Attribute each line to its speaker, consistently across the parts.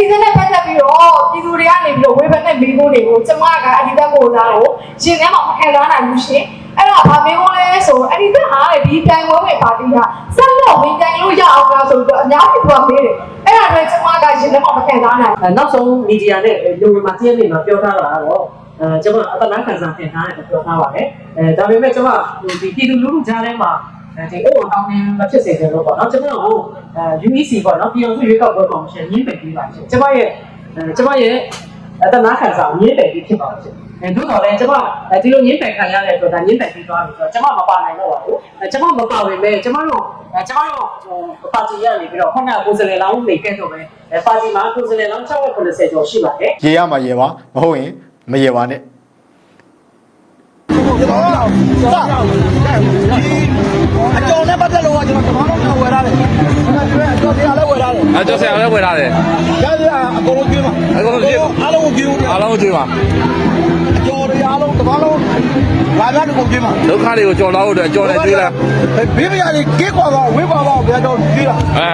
Speaker 1: ဒီစနဲ့ပတ်သက်ပြီးတော့ပြည်သူတွေကနေပြီးတော့ဝေဖန်တဲ့မိကုန်းတွေကိုကျမကအဒီသက်ကိုစားကိုရှင်ထဲမှာမခံစားနိုင်ဘူးရှင်အဲ့ဒါဘာမိကုန်းလဲဆိုအဲ့ဒီသက်ဟာဒီတိုင်ဝဲဝင်ပါတီကဆက်လက်ဝင်တိုင်လို့ရအောင်လားဆိုတော့အများကြီးပြောမေးတယ်အဲ့ဒါလည်းကျမကရှင်ထဲမှာမခံစားနိုင်
Speaker 2: အဲနောက်ဆုံးမီဒီယာနဲ့လူဝင်မှာတည့်ရနေမှာပြောထားတာကတော့အဲကျွန်တော်အတနာခံစားတင်ထားတယ်ပြောထားပါတယ်အဲဒါပေမဲ့ကျွန်တော်ဒီပြည်သူလူထုကြားထဲမှာ အဲဒီအိုးအောင်နေမဖြစ်စေချင်လို့ပေါ့နော်ကျွန်တော်တို့အဲ UEC ပေါ့နော်ပြည်အောင်စုရွေးကောက်ပွဲကော်မရှင်ညှင်းပယ်ပြီးပါရှင်ကျွန်မရဲ့အဲကျွန်မရဲ့အတနာခံစားညှင်းပယ်ပြီးဖြစ်ပါရှင်အဲတို့တော့လည်းကျွန်မဒီလိုညှင်းပယ်ခံရတဲ့အတွက်ဒါညှင်းပယ်ပြီးသွားပြီဆိုတော့ကျွန်မမပါနိုင်တော့ပါဘူးအဲကျွန်မမပါဝင်ပဲကျွန်မတို့အဲကျွန်မတို့ပါတီရနေပြီးတော့ခုနကကိုယ်စားလှယ်လောင်းနေခဲ့တော့ပဲအဲပါတီမှာကိုယ်စားလှယ်လောင်း690ကျော်ရှိပါတယ်
Speaker 3: ရေရမှာရေပါမဟုတ်ရင်မရေပါနဲ့
Speaker 4: ကျွန်တော်အကျော်နဲ့ပတ်သက်လို့ကကျွန်တော်တမန်တော်ဝယ်ရတယ်ကျွန်တော်ဒီအကျော်တရားလည်းဝယ်ရတယ်
Speaker 5: အဲကျော်ဆရာလည်းဝယ်ထားတယ်
Speaker 4: ရရအကုန်လုံးကျွေးမှာ
Speaker 5: အကုန်လုံးကျွေး
Speaker 4: အားလုံးကိုကျွေးဦး
Speaker 5: အားလုံးကြွေးပါ
Speaker 4: အကျော်တွေအားလုံးတမန်တော် ဘာသာတကုန်ကျွေးမှာ
Speaker 5: ဒုက္ခတွေကိုကြော်လောက်အတွက်ကြော်နေကျွေးလား
Speaker 4: ဘေးမယာလေးကေးကွာပါဝေးပါပါဘယ်တော့ကျွေးတာ
Speaker 5: အဲ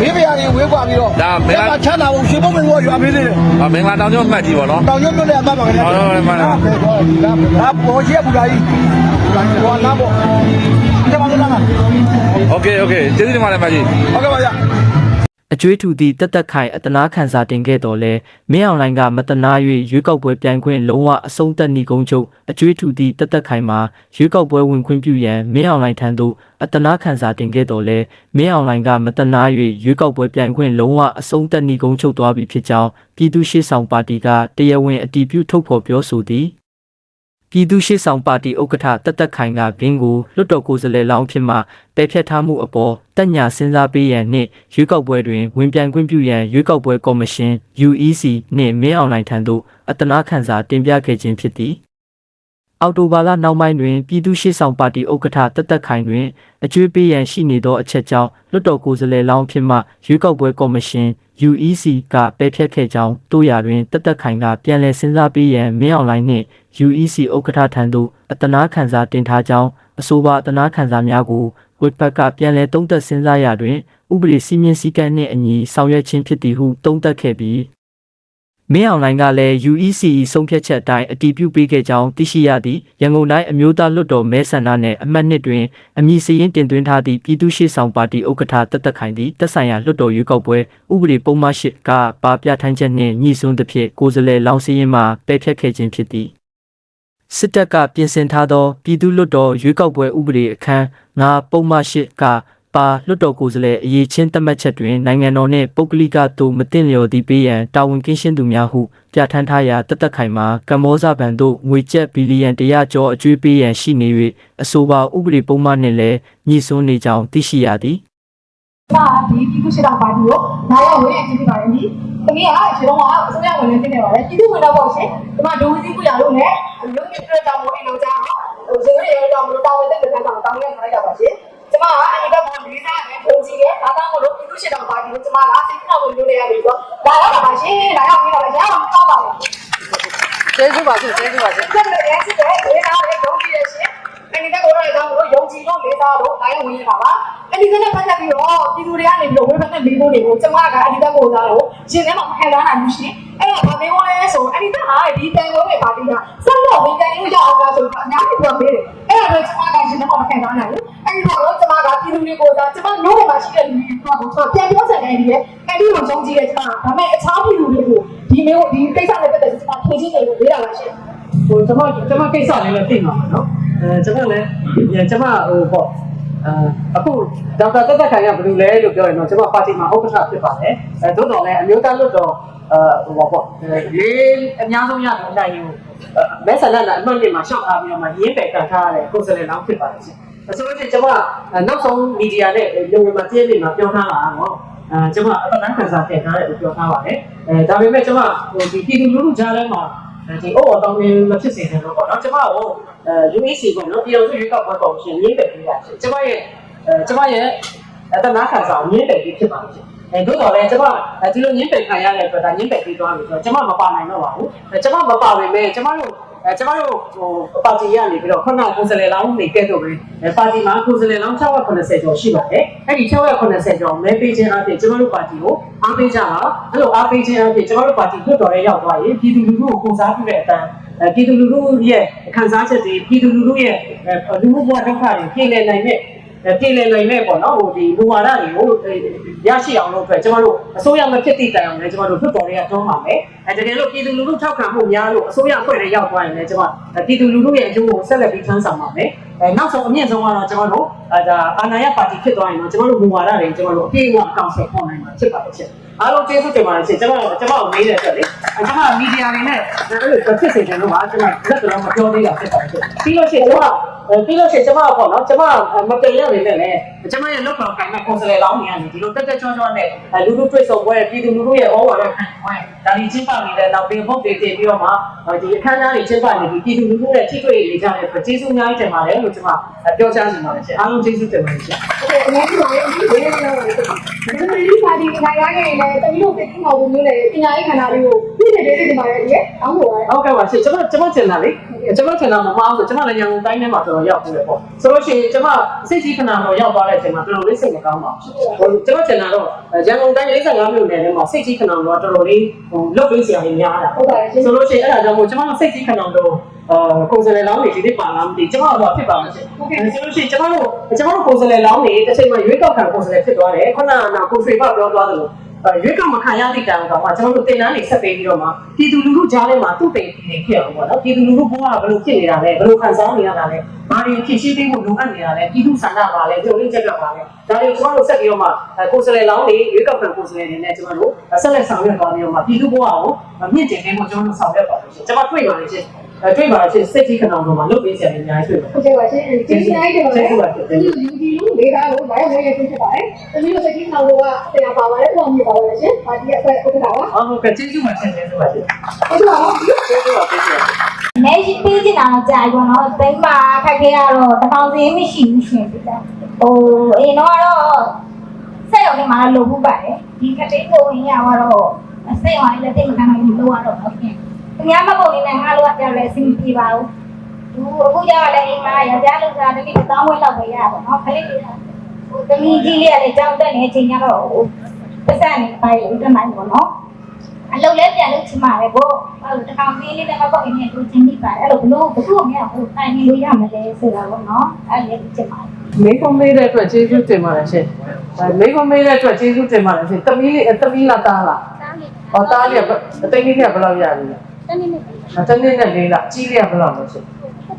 Speaker 4: ဘေးမယာလေးဝေးကွာပြီးတော့
Speaker 5: ဒါမင်းလား
Speaker 4: ချမ်းသာဖို့ရှင်ဘုံမင်းကရွာပေးသေးတယ်
Speaker 5: အမင်္ဂလာတောင်ကျောင်းမှတ်ကြည့်ပါနော်
Speaker 4: တောင်ကျွတ်မြို့နဲ့အမှတ်ပါခင်ဗျာ
Speaker 5: ဟုတ်ဟုတ်မှန်ပါ
Speaker 4: ဒါပေါ်ရှိဘူလာကြီးဟောနာပေါ့ဒီမှာလာလာ
Speaker 5: โอเคโอเคကျေးဇူးတင်ပါတယ်မကြီး
Speaker 4: ဟုတ်ကဲ့ပါဗျာ
Speaker 6: အကျွေးထူသည့်တက်တက်ခိုင်အတနာခံစာတင်ခဲ့တော်လဲမင်းအောင်လိုင်းကမတနာ၍ရွေးကောက်ပွဲပြိုင်ခွင့်လုံးဝအဆုံးသတ်နေကုန်ချုပ်အကျွေးထူသည့်တက်တက်ခိုင်မှာရွေးကောက်ပွဲဝင်ခွင့်ပြုရန်မင်းအောင်လိုင်းထံသို့အတနာခံစာတင်ခဲ့တော်လဲမင်းအောင်လိုင်းကမတနာ၍ရွေးကောက်ပွဲပြိုင်ခွင့်လုံးဝအဆုံးသတ်နေကုန်ချုပ်သွားပြီဖြစ်ကြောင်းပြည်သူ့ရှေ့ဆောင်ပါတီကတရားဝင်အတည်ပြုထုတ်ဖော်ပြောဆိုသည် ပြည်သူ့ရှေ့ဆောင်ပါတီဥက္ကဋ္ဌတက်တက်ခိုင်ကဘင်းကိုလွတ်တော်ကိုယ်စားလှယ်လောင်းဖြစ်မှပယ်ဖျက်ထားမှုအပေါ်တက်ညာစဉ်းစားပေးရန်နှင့်ရွေးကောက်ပွဲတွင်ဝင်ပြိုင်ခွင့်ပြုရန်ရွေးကောက်ပွဲကော်မရှင် UEC နှင့်မင်းအောင်လှိုင်ထံသို့အတနာခံစာတင်ပြခဲ့ခြင်းဖြစ်သည် အော်တိုဘာလနောက်ပိုင်းတွင်ပြည်သူ့ရှေ့ဆောင်ပါတီဥက္ကဋ္ဌတက်တက်ခိုင်တွင်အကျွေးပေးရန်ရှိနေသောအချက်ကြောင့်လွတ်တော်ကိုယ်စားလှယ်လောင်းဖြစ်မှရွေးကောက်ပွဲကော်မရှင် UEC ကပယ်ဖျက်ခဲ့ကြောင်းတို့ရတွင်တက်တက်ခိုင်ကပြန်လည်စဉ်းစားပေးရန်မင်းအောင်လှိုင်နှင့် UEC ဥက္ကဋ္ဌထံသို့အတနာခံစာတင်ထားကြောင်းအဆိုပါအတနာခံစာများကိုဝက်ဘက်ကပြန်လည်တုံးသက်စဉ်းစားရာတွင်ဥပဒေစည်းမျဉ်းစည်းကမ်းနှင့်အညီဆောင်ရွက်ခြင်းဖြစ်သည်ဟုတုံးသက်ခဲ့ပြီး မင်းအောင်လိုင်းကလည်း UEC ဆုံးဖြတ်ချက်အတိုင်းအတည်ပြုပေးခဲ့ကြောင်းသိရှိရသည့်ရန်ကုန်တိုင်းအမျိုးသားလွှတ်တော်မဲဆန္ဒနယ်အမှတ်နှစ်တွင်အမည်စရင်းတင်သွင်းထားသည့်ပြည်သူ့ရှေ့ဆောင်ပါတီဥက္ကဋ္ဌတက်တက်ခိုင်သည်တက်ဆိုင်ရာလွှတ်တော်ရွေးကောက်ပွဲဥပဒေပုံမှန်၈ကပါပြဋ္ဌာန်းချက်နှင့်ညှိစွန်းသဖြင့်ကိုယ်စားလှယ်လောင်းစည်းရင်းမှပယ်ဖျက်ခဲ့ခြင်းဖြစ်သည်စစ်တပ်ကပြင်ဆင်ထားသောပြည်သူ့လွတ်တော်ရွေးကောက်ပွဲဥပဒေအခန်းငါပုံမှန်၈က ပါလွတ်တော်ကိုယ်စားလှယ်အရေးချင်းသတ်မှတ်ချက်တွင်နိုင်ငံတော်နှင့်ပုဂ္ဂလိကသို့မတင်လျော်သည့်ပေးရန်တာဝန်ကင်းရှင်းသူများဟုပြဋ္ဌာန်းထားရာတသက်ခိုင်မှာကမ္ဘောဇဘဏ်သို့ငွေကျပ်ဘီလီယံ100ကျော်အကျွေးပေးရန်ရှိနေ၍အဆိုပါဥပဒေပုံမှန်နှင့်လည်းညှိစွန်းနေကြောင်းသိရှိရသည်
Speaker 1: ဒါဒီပြည်သူ့ရှေ့ဆောင်ပါတီကိုနားရောက်ဝင်အကြည့်ပြပါတယ်ဒီတမီးကရှင်တော်ကအစိုးရဝင်နေတင်နေပါတယ်ပြည်သူဝင်တော့ပေါ့ရှင်ဒီမှာဒိုဝစီကူရလို့နဲ့ရုပ်မြင့်ပြတောင်းမို့အိမ်လုံးကြအောင်ဟိုဇေယျရဲတောင်းမို့တောင်းတဲ့တဲ့တောင်းတောင်းနေထားရပါရှင် ကျမကအရင်ကမှလေးစားနဲ့ပုံကြည့်တယ်ဒါတော့မလို့ပြည်သူ့ရှေ့ဆောင်ပါတီကိုကျမကစိတ်နှောက်ဝင်လို့နေရတယ်ဆိုတော့ဒါတော့ပါရှင်ဒါရောက်ပြီးတော့ရအောင်တောင်းပါမယ်
Speaker 2: ကျေးဇူးပါရှင်ကျေးဇူးပါရှင်
Speaker 1: ကျက်တဲ့ရဲစစ်တဲ့လေးစားတဲ့ရုံးကြည့်ရရှင်အဲဒီကကိုယ်တော်ကြောင့်လို့ယုံကြည်လို့လေးစားလို့ဒါရောက်ဝင်ရတာပါအဲဒီကနဲ့ပတ်သက်ပြီးတော့ပြည်သူတွေကနေပြီးတော့ဝေဖန်တဲ့မိဖို့တွေကိုကျမကအဒီကကိုယ်စားလို့ရှင်ထဲမှာမခံစားနိုင်ဘူးရှင် အဲ့ဒါဘာမေးလို့လဲဆိုအဲဒီကဟာဒီတိုင်ဝဲဝင်ပါတီကဆက်လို့ဝင်တိုင်လို့ရအောင်လားဆိုတော့အများကြီးပြောပေးတယ်အဲ့ဒါတော့ကျမကရှင်ထဲမှာမခံစားနိုင်ဘူးအဲဒီတော့ကျမကပြည်သူတွေကိုယ်စားကျမမျိုးတွေမှာရှိတဲ့လူတွေကိုပြန်ပြောစံနေတယ်အဲဒီကိုယုံကြည်တဲ့ကျမဒါပေမဲ့အခြားပြည်သူတွေကိုဒီမျိုးဒီကိစ္စနဲ့ပတ်သက်ပြီးကျမဖြေရှင်းနေလို့ရတာပါရှင်
Speaker 2: ဟိုကျွန်မကျွန်မကိစ္စလေးလည်းသိမှာပါနော်အဲကျွန်မလည်းကျွန်မဟိုပေါ့ အဲအခုဒေါက်တာတက်တက်ခိုင်ကဘယ်လိုလဲလို့ပြောရင်တော့ကျွန်မပါတီမှာဥက္ကဋ္ဌဖြစ်ပါတယ်အဲသို့တော်လည်းအမျိုးသားလွတ်တော်အဲဟိုပေါ့လေးအများဆုံးရတဲ့အတိုင်းကိုမဲဆန္ဒနဲ့အမှတ်နှစ်မှာရှောက်ထားပြီးတော့မှရင်းပယ်ကန်ထားရတဲ့ကိုယ်စားလှယ်လောင်းဖြစ်ပါတယ်ရှင်ဆိုလို့ရှိရင်ကျွန်မနောက်ဆုံးမီဒီယာနဲ့လူဝင်မှာတည့်နေမှာပြောထားတာကတော့အဲကျွန်မအတန်းခံစားတင်ထားတယ်လို့ပြောထားပါတယ်အဲဒါပေမဲ့ကျွန်မဟိုဒီပြည်သူလူထုကြားထဲမှာ ဒီအိုအတောင်းနေမဖြစ်စေချင်လို့ပေါ့နော်ကျမကိုအဲ UEC ပေါ့နော်ပြည်တော်စုရွေးကောက်ပွဲကော်မရှင်ရင်းပယ်ပေးတာရှင်ကျမရဲ့အဲကျမရဲ့အတနာခံစာရင်းပယ်ပေးဖြစ်ပါလို့ရှင်အဲတို့တော့လေကျမဒီလိုရင်းပယ်ခံရတဲ့အတွက်ဒါရင်းပယ်ပေးသွားပြီဆိုတော့ကျမမပါနိုင်တော့ပါဘူးကျမမပါပေမဲ့ကျမတို့ အဲကျမတို့ဟိုပါတီကနေပြီးတော့ခုနကကိုယ်စားလှယ်လောင်းနေခဲ့တော့ပဲအဲပါတီမှာကိုယ်စားလှယ်လောင်း680ကျော်ရှိပါတယ်အဲ့ဒီ680ကျော်မဲပေးခြင်းအပြင်ကျမတို့ပါတီကိုအားပေးကြပါအဲ့လိုအားပေးခြင်းအပြင်ကျမတို့ပါတီလွတ်တော်ရဲရောက်သွားရင်ပြည်သူလူထုကိုပုံစားပြုတဲ့အတန်းအဲပြည်သူလူထုရဲ့ခံစားချက်တွေပြည်သူလူထုရဲ့အဲလူမှုဘဝဒုက္ခတွေပြည်လည်နိုင်တဲ့အဲ ပြည်လည်နိုင်မဲ့ပေါ့နော်ဟိုဒီလူဝါဒတွေကိုရရှိအောင်လို့အတွက်ကျမတို့အစိုးရမဖြစ်သည့်တိုင်အောင်လည်းကျမတို့လွတ်တော်ရဲကတွန်းပါမယ်အဲတကယ်လို့ပြည်သူလူထုထောက်ခံမှုများလို့အစိုးရအဖွဲ့တွေရောက်သွားရင်လည်းကျမပြည်သူလူထုရဲ့အကျိုးကိုဆက်လက်ပြီးထမ်းဆောင်ပါမယ်အဲနောက်ဆုံးအမြင့်ဆုံးကတော့ကျမတို့အဲဒါအာဏာရပါတီဖြစ်သွားရင်တော့ကျမတို့လူဝါဒတွေကျမတို့အပြည့်အဝအကောင့်ဆက်ပေါ်နိုင်မှာဖြစ်ပါတယ်ချက်အားလုံးကျေးဇူးတင်ပါတယ်ရှင်ကျမတို့ကျမတို့မေးတဲ့အတွက်လေကျမမီဒီယာတွေနဲ့အဲ့လိုဖြစ်စေတယ်လို့ပါကျမလက်တော်မပြောသေးတာဖြစ်ပါတယ်ပြီးလို့ရှိရင်ကျမ ပြီးလို့ရှိရင်ကျမပေါ့နော်ကျမမတင်ရနေနဲ့လေကျမရဲ့လောက်တော်ကိုင်မဲ့ကွန်ဆယ်လောင်းနေရတယ်ဒီလိုတက်တက်ချောချောနဲ့လူလူတွေ့ဆုံပွဲပြည်သူလူထုရဲ့ဩဝါဒခံပွဲဒါဒီချင်းပါနေတဲ့နောက်ပြီးဘုတ်တွေတင်ပြီးတော့မှဒီအခမ်းအနားတွေချင်းပါနေပြီးပြည်သူလူထုနဲ့ထိတွေ့နေကြတဲ့ကျေးဇူးအများကြီးတင်ပါတယ်လို့ကျမပြောချင်ပါတယ်ရှင်အားလုံးကျေးဇူးတင်ပါတယ်ရှင်
Speaker 1: ဟုတ်ကဲ့အများကြီးပါလေဒီလိုမျိုးလုပ်ရတယ်ဒါပေမဲ့ဒီပါတီနိုင်ရခဲ့ရင်လည်းတမီးတို့ပြည်ထောင်မှုမျိုးနဲ့ပညာရေးခန္ဓာလေးကိုပြည့်တဲ့ဒေသတွေမှာလည်းအောင်းလို့ရတယ်
Speaker 2: ဟုတ်ကဲ့ပါရှင်ကျွန်မကျွန်မကျင်တာလေကျွန်မကျင်တာမမအောင်ဆိုကျွန်မလည်းရန်ကုန်တိုင်းထဲမှာတော်တော်ရောက်ပြီလေပေါ့ဆိုလို့ရှိရင်ကျွန်မစိတ်ကြီးခဏတော့ရောက်သွားတဲ့အချိန်မှာတော်တော်လေးစိတ်မကောင်းပါဘူးဟိုကျွန်မကျင်တာတော့ရန်ကုန်တိုင်း45မြို့နယ်ထဲမှာစိတ်ကြီးခဏတော့တော်တော်လေးဟိုလုတ်ပေးစရာတွေများတာ
Speaker 1: ဟုတ်ပါတယ်ရှင်
Speaker 2: ဆိုလို့ရှိရင်အဲ့ဒါကြောင့်မို့ကျွန်မစိတ်ကြီးခဏတော့အာကိုယ်စားလှယ်လောင်းတွေဒီနေ့ပါလာမသိကျွန်တော်တော့ဖြစ်ပါမှာရှင်ဆိုလို့ရှိရင်ကျွန်တော်တို့ကျွန်တော်တို့ကိုယ်စားလှယ်လောင်းတွေတစ်ချိန်မှာရွေးကောက်ခံကိုယ်စားလှယ်ဖြစ်သွားတယ်ခုနကကိုဆွေဘပြောသွားသလိုရွေးကောက်မခံရသည့်တိုင်တော့မှကျွန်တော်တို့တင်တန်းတွေဆက်ပေးပြီးတော့မှပြည်သူလူထုကြားထဲမှာသူ့တိမ်ပြည်နေဖြစ်အောင်ပေါ့နော်ပြည်သူလူထုဘဝကဘယ်လိုဖြစ်နေတာလဲဘယ်လိုခံစားနေရတာလဲဘာ တွေဖြစ်ရှိသေးဖို့လိုအပ်နေတာလဲပြည်သူဆန္ဒပါလဲကြိုလင်းချက်ကပါလဲဒါတွေကျွန်တော်တို့ဆက်ပြီးတော့မှကိုယ်စားလှယ်လောင်းတွေရွေးကောက်ခံကိုယ်စားလှယ်တွေနဲ့ကျွန်တော်တို့ဆက်လက်ဆောင်ရွက်သွားပြီးတော့မှပြည်သူဘဝကိုမြင့်တင်ပေးဖို့ကျွန်တော်တို့ဆောင်ရွက်ပါလို့ရှိရင်ကျွန်တော်တွေ့ပါလိမ့်ရှင်အဲတွေ့ပါချင်းစိတ်ကြီးခဏတော့မှလုပ်ပေးစရာတွေအများကြီးတွေ့ပါ
Speaker 1: ဟုတ်ကဲ့ပါရှင်ကျေးဇူးများတင်ပါတယ်တမီးတို့ယူဒီလို့လေးကားကိုလာရောက်နေဖြစ်ပါတယ်တမီးတို့စိတ်ကြီးထောင်လို့ကတရားပါပါတယ်ပုံမြင်ပါပါတယ်ရှင်ပါတီရဲ့အဖွဲ့ဥက္ကဋ္ဌပါ
Speaker 2: အော်ဟုတ်ကဲ့ကျေးဇူးပါရှင်ကျေးဇူးပါရှင်
Speaker 1: ဟုတ်ပါဘူး
Speaker 2: ကျေးဇူးပါကျေးဇူးပါ
Speaker 7: မဲရှိပေးချင်တာတော့ကြာပြီပေါ့နော်။တိမ်ပါခက်ခဲရတော့တစ်ထောင်စီမရှိဘူးရှင်ပြတာ။ဟိုအရင်တော့ကတော့စက်ရုံထဲမှာလိုဘူးပါတယ်။ဒီကတိကိုဝင်ရတော့စက်ရုံကလည်းတိတ်မခံနိုင်ဘူးလို့ရတော့ဟုတ်ကဲ့။သူများမကုန်နေနဲ့ငါတို့ကပြောလဲအဆင်ပြေပါဘူး။သူအခုကျတော့လည်းအိမ်မှာရကြလို့စားတတိတောင်းဝဲလောက်ပဲရပါတော့။ခလေးလေးဟိုတမီးကြီးလေးကလည်းကြောင်းတက်နေချိန်ကျတော့ဟိုပတ်စံနေပါလေဦးတနိုင်ပေါ့နော်။အ လုပ်လဲပြန်လုပ်ချင်ပါပဲပေါ့အဲ့လိုတစ်ခါမင်းလေးလည်းမပေါ့အင်းနဲ့သူချင်းပြီးပါတယ်အဲ့လိုဘလို့ဘလို့မရဘူးတိုင်နေလို့ရမလဲဆိုတာပေါ့နော်အဲ့လေချင်ပါတယ်
Speaker 2: မေကွန်မေးတဲ့အတွက်ကျေးဇူးတင်ပါတယ်ရှင်အဲမေကွန်မေးတဲ့အတွက်ကျေးဇူးတင်ပါတယ်ရှင်တမီးလေးတမီးလာသားလား
Speaker 7: တားလေး
Speaker 2: ဟောသားလေးအသိလေးကဘယ်လောက်ရပြီလဲ
Speaker 7: တနေ့နေ့
Speaker 2: အတနေ့နဲ့လေးလားကြီးလေးကဘယ်လောက်လဲရှင်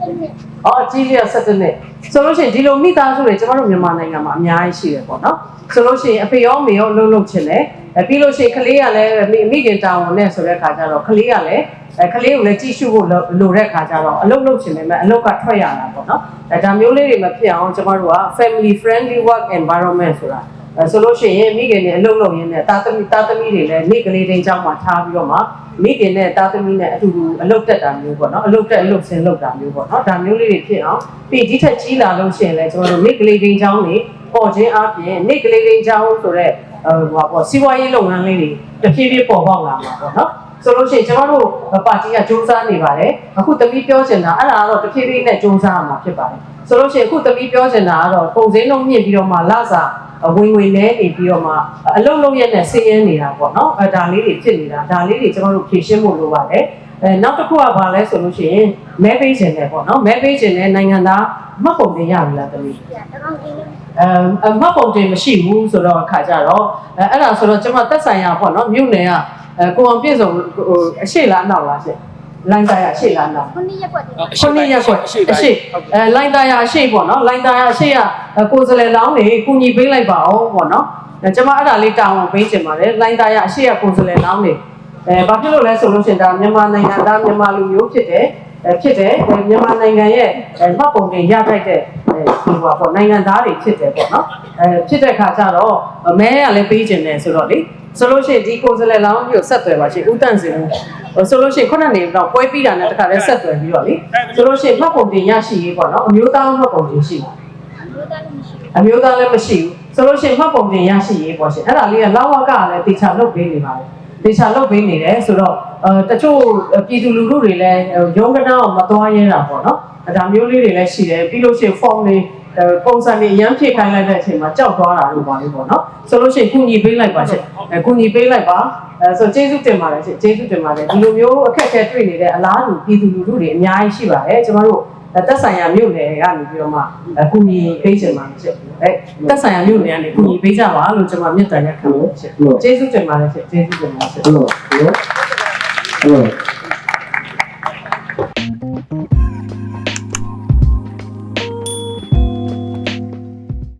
Speaker 7: တနေ့နေ့
Speaker 2: အော်အကြီးလေးက17နှစ်ဆိုလို့ရှိရင်ဒီလိုမိသားစုတွေကျမတို့မြန်မာနိုင်ငံမှာအများကြီးရှိတယ်ပေါ့နော်ဆိုလို့ရှိရင်အဖေရောမေရောအလုပ်လုပ်ချင်တယ် အဲပြီးလို့ရှိရင်ကလေးကလည်းမိမိခင်တာဝန်နဲ့ဆိုတဲ့ခါကျတော့ကလေးကလည်းအဲကလေးကိုလည်းကြည့်ရှုဖို့လိုတဲ့ခါကျတော့အလုပ်လုပ်ချင်တယ်မဲ့အလုပ်ကထွက်ရတာပေါ့နော်အဲဒါမျိုးလေးတွေမဖြစ်အောင်ကျမတို့က family friendly work environment ဆိုတာအဲဆိုလို့ရှိရင်မိခင်တွေအလုပ်လုပ်ရင်းနဲ့တာသမီတာသမီတွေလည်းမိကလေးတိုင်းကျောင်းမှာထားပြီးတော့မှမိခင်နဲ့တာသမီနဲ့အတူတူအလုပ်တက်တာမျိုးပေါ့နော်အလုပ်တက်အလုပ်ဆင်းလုပ်တာမျိုးပေါ့နော်ဒါမျိုးလေးတွေဖြစ်အောင်ပြီးဒီထက်ကြီးလာလို့ရှိရင်လည်းကျမတို့မိကလေးတိုင်းကျောင်းတွေပေါ်ခြင်းအပြင်မိကလေးတိုင်းကျောင်းဆိုတော့ ဟိုပါပေါ့စီးပွားရေးလုပ်ငန်းလေးတွေတဖြည်းဖြည်းပေါ်ပေါက်လာမှာပေါ့နော်ဆိုလို့ရှိရင်ကျမတို့ပါတီကစူးစမ်းနေပါတယ်အခုတပီးပြောချင်တာအဲ့ဒါကတော့တဖြည်းဖြည်းနဲ့စူးစမ်းရမှာဖြစ်ပါတယ်ဆိုလို့ရှိရင်အခုတပီးပြောချင်တာကတော့ပုံစံလုံးမြင့်ပြီးတော့မှလစာဝင်ဝင်လဲနေပြီးတော့မှအလုံးလုံးရက်နဲ့ဆင်းရဲနေတာပေါ့နော်အဲဒါလေးတွေဖြစ်နေတာဒါလေးတွေကျမတို့ဖြည့်ရှင်းဖို့လိုပါတယ် အဲနောက်တစ်ခုကဘာလဲဆိုလို့ရှိရင်မဲပေးခြင်းတယ်ပေါ့နော်မဲပေးခြင်းနဲ့နိုင်ငံသားမှတ်ပုံတင်ရပြီလားတမီး
Speaker 7: တကောင်ကြီးလေး
Speaker 2: အဲမှတ်ပုံတင်မရှိဘူးဆိုတော့အခါကြတော့အဲအဲ့ဒါဆိုတော့ကျွန်မတက်ဆိုင်ရပေါ့နော်မြို့နယ်ကအဲကိုအောင်ပြည့်စုံဟိုအရှိလားနောက်လားရှင့်လိုင်းသားရအရှိလားနောက်
Speaker 7: ခုနှစ်ရက်ကွက်တည်း
Speaker 2: ခုနှစ်ရက်ကွယ်အရှိအဲလိုင်းသားရအရှိပေါ့နော်လိုင်းသားရအရှိကကိုယ်စလဲလောင်းနေကုညီပေးလိုက်ပါအောင်ပေါ့နော်အဲကျွန်မအဲ့ဒါလေးတောင်းအောင်ပေးချင်ပါတယ်လိုင်းသားရအရှိကကိုယ်စလဲလောင်းနေ အဲဘာဖြစ်လို့လဲဆိုလို့ရှိရင်ဒါမြန်မာနိုင်ငံသားမြန်မာလူမျိုးဖြစ်တယ်အဲဖြစ်တယ်မြန်မာနိုင်ငံရဲ့မှတ်ပုံတင်ရထိုက်တဲ့ဒီပါပေါ့နိုင်ငံသားတွေဖြစ်တယ်ပေါ့နော်အဲဖြစ်တဲ့ခါကျတော့မဲကလည်းပေးခြင်းတယ်ဆိုတော့လေဆိုလို့ရှိရင်ဒီကိုယ်စလဲလောင်းပြီးဆက်သွယ်ပါရှင်ဦးတန့်စင်ဦးဆိုလို့ရှိရင်ခုနှစ်နေတော့ပွဲပြီးတာနဲ့တခါလဲဆက်သွယ်ပြီးတော့လေဆိုလို့ရှိရင်မှတ်ပုံတင်ရရှိရေးပေါ့နော်အမျိုးသားမှတ်ပုံတင်ရှိပါ
Speaker 7: ဘလို့တာလို့မရှိဘူး
Speaker 2: အမျိုးသားလည်းမရှိဘူးဆိုလို့ရှိရင်မှတ်ပုံတင်ရရှိရေးပေါ့ရှင်အဲ့ဒါလေးကလောက်ဝကလည်းတေချာလုပ်ပေးနေပါတယ်တ ဒေချာလုပ်ပေးနေတယ်ဆိုတော့အဲတချို့ပြည်သူလူထုတွေလည်းရုံးကနာအောင်မသွားရဲတာပေါ့နော်ဒါမျိုးလေးတွေလည်းရှိတယ်ပြီးလို့ရှိရင် form တွေပုံစံတွေရမ်းဖြည့်ခိုင်းလိုက်တဲ့အချိန်မှာကြောက်သွားတာလို့ပါလို့ပေါ့နော်ဆိုလို့ရှိရင်ကုညီပေးလိုက်ပါရှင့်အဲကုညီပေးလိုက်ပါအဲဆိုကျေးဇူးတင်ပါတယ်ရှင့်ကျေးဇူးတင်ပါတယ်ဒီလိုမျိုးအခက်အခဲတွေ့နေတဲ့အလားတူပြည်သူလူထုတွေအများကြီးရှိပါတယ်ကျွန်တော် တို့တက်ဆိုင်ရာမြို့နယ်ကနေပြီးတော့မှကုညီပေးချင်ပါရှင့်အဲတက်ဆိုင်ရာမြို့နယ်ကနေကုညီပေးကြပါလို့ကျွန်တော်မြတ်တန်ရက်ခံလို့ရှင့်ကျေးဇူးတင်ပါတယ်ရှင့်ကျေးဇူးတင်ပါတယ်ရှင့်
Speaker 8: ဟုတ်ဟုတ်ဟုတ်